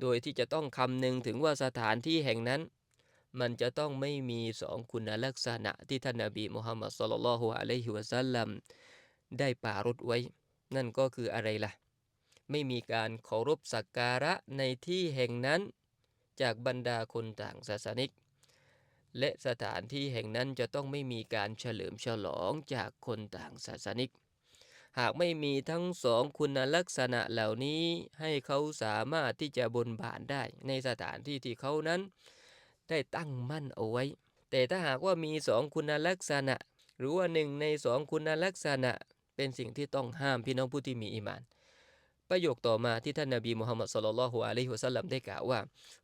โดยที่จะต้องคำนึงถึงว่าสถานที่แห่งนั้น มันจะต้องไม่มีสองคุณลักษณะที่ท่านนบีมุฮัมมัดสุลลัลฮุอะลัยฮิวะซัลลัมได้ปารถไว้ นั่นก็คืออะไรล่ะ ไม่มีการเคารพสักการะในที่แห่งนั้น จากบรรดาคนต่างศาสนิก และสถานที่แห่งนั้นจะต้องไม่มีการเฉลิมฉลองจากคนต่างศาสนิก หากไม่มีทั้งสองคุณลักษณะเหล่านี้ให้เขาสามารถที่จะบนบานได้ ในสถานที่ที่เขานั้น ได้ตั้งมั่นเอาไว้ แต่ถ้าหากว่ามีสองคุณลักษณะ หรือว่าหนึ่งในสองคุณลักษณะ เป็นสิ่งที่ต้องห้ามพี่น้องผู้ที่มีอิมาน ประโยคต่อมาที่ท่านนบีมุฮัมมัดสุลลัลฮุอะลัยฮิวะสัลลัมได้กล่าวว่า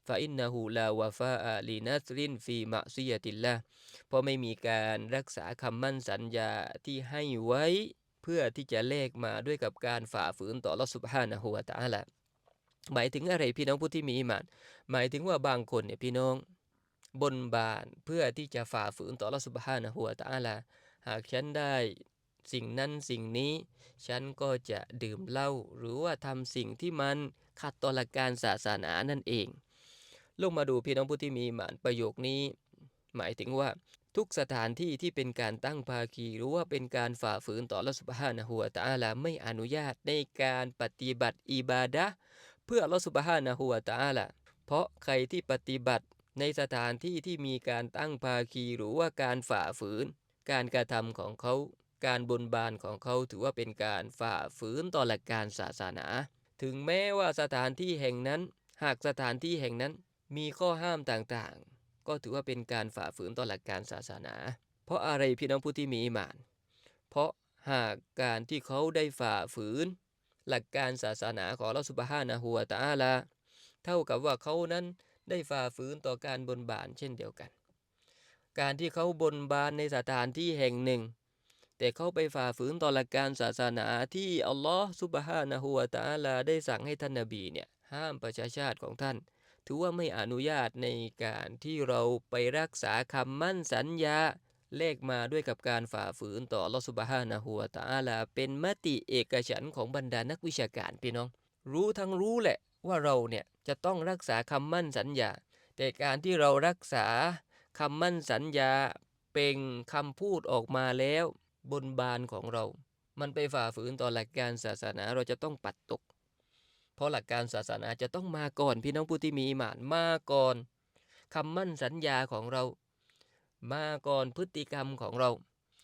ฟาอินนะฮูลาวะฟาอาลีนัสรินฟีมะซียติลละเพราะไม่มีการรักษาคำมั่นสัญญาที่ให้ไว้ เพื่อที่จะเลกมาด้วยกับการฝ่าฝืนต่อลอสุบฮานะฮูวะตะอาลาหมายถึงอะไรพี่น้องผู้ที่มีอิมานหมายถึงว่าบางคนเนี่ยพี่น้องบนบานเพื่อที่จะฝ่าฝืนต่อลอสุบฮานะฮูวะตะอาลาหากฉันได้สิ่งนั้นสิ่งนี้ ฉันก็จะดื่มเหล้าหรือว่าทำสิ่งที่มันขัดต่อหลักการศาสนานั่นเอง ลงมาดูพี่น้องผู้ที่มีหมานประโยคนี้ หมายถึงว่า ทุกสถานที่ที่เป็นการตั้งภาคีหรือว่าเป็นการฝ่าฝืนต่อรัสุบฮานะฮูวตาลาไม่อนุญาตในการปฏิบัติอิบาดะเพื่อรัสุบฮานะฮูวตาลาเพราะใครที่ปฏิบัติในสถานที่ที่มีการตั้งภาคีหรือว่าการฝ่าฝืน การกระทำของเขา การบนบานของเขาถือว่าเป็นการฝ่าฝืนต่อหลักการศาสนา ถึงแม้ว่าสถานที่แห่งนั้น หากสถานที่แห่งนั้นมีข้อห้ามต่างๆ ก็ถือว่าเป็นการฝ่าฝืนต่อหลักการศาสนา เพราะอะไรพี่น้องผู้ที่มีอิมาน เพราะหากการที่เขาได้ฝ่าฝืน หลักการศาสนาของเราสุบฮานะฮัวตาอาลา เท่ากับว่าเขานั้นได้ฝ่าฝืนต่อการบนบานเช่นเดียวกัน การที่เขาบนบานในสถานที่แห่งหนึ่ง แต่เขาไปฝ่าฝืนต่อหลักการศาสนาที่อัลลอฮ์ซุบฮานะฮูวะตาลาได้สั่งให้ท่านนบีเนี่ยห้ามประชาชาติของท่าน ถือว่าไม่อนุญาตในการที่เราไปรักษาคำมั่นสัญญา เลขมาด้วยกับการฝ่าฝืนต่อลอสุบฮานะฮูวะตาลา เป็นมติเอกฉันของบรรดานักวิชาการพี่น้อง รู้ทั้งรู้แหละว่าเราเนี่ยจะต้องรักษาคำมั่นสัญญา แต่การที่เรารักษาคำมั่นสัญญาเป็นคำพูดออกมาแล้ว บนบานของเรา มันไปฝ่าฝืนต่อหลักการศาสนาเราจะต้องปัดตก เพราะหลักการศาสนาจะต้องมาก่อนพี่น้องผู้ที่มีอิมานมาก่อนคำมั่นสัญญาของเรา มาก่อนพฤติกรรมของเรา